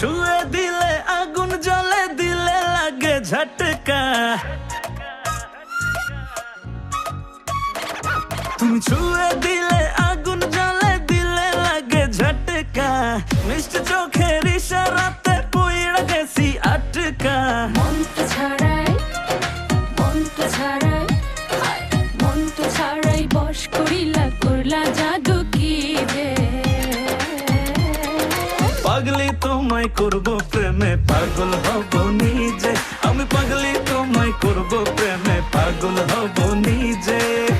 শুয়ে দিলে, আগুন জলে দিলে লাগে ঝটকা। তুমি ছুঁয়ে দিলে, আগুন জলে দিলে লাগে ঝটকা। মিষ্টি চোখের ইশারাতে পুইড় গেছি আটকা। পাগলি তোমায় করব প্রেমে, পাগল হব নিজে। আমি পাগলি তোমায় করব প্রেমে, পাগল হব নিজে।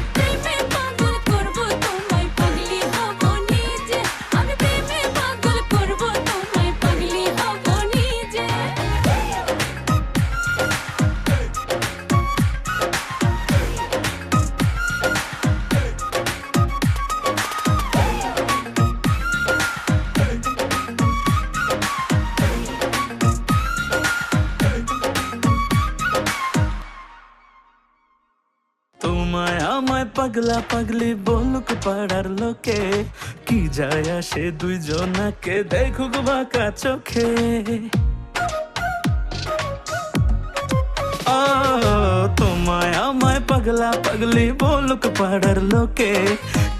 পাগলা পাগলি বলুক পাড়ার লোকে, কি যায় আসে দুইজনাকে দেখুক বাঁকা চোখে। তোমায় আমায় পাগলা পাগলি বলুক পাড়ার লোকে,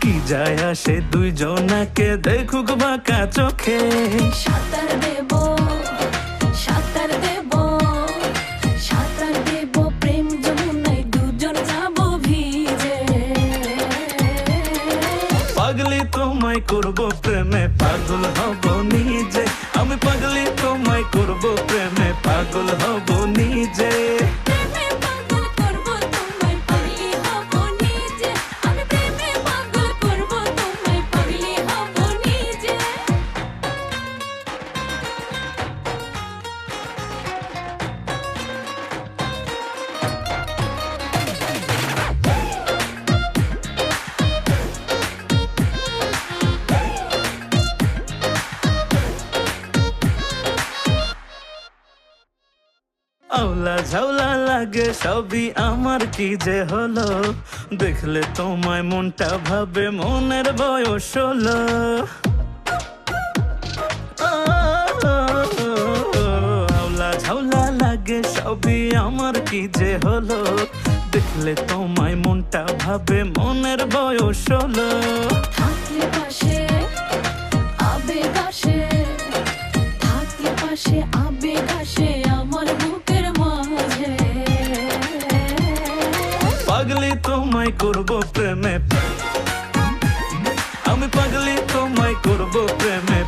কি যায় আসে দুইজনাকে দেখুক বাঁকা চোখে। সাঁতার দেব তোমায় করব প্রেমে পাগল হব নিজে। আমি পাগলি তোমায় করব প্রেমে পাগল হব নিজে। আওলা ঝাউলা লাগে সবই আমার, কি যে হলো? দেখলে তোমায় মনটা ভাবে মনের বয়স হলো। আওলা ঝাউলা লাগে সবই আমার, কি যে হলো? দেখলে তোমায় মনটা ভাবে মনের বয়স হলো। থাকলে পাশে তোমায় করব প্রেমে। আমি পাগলি তোমায় করব প্রেমে।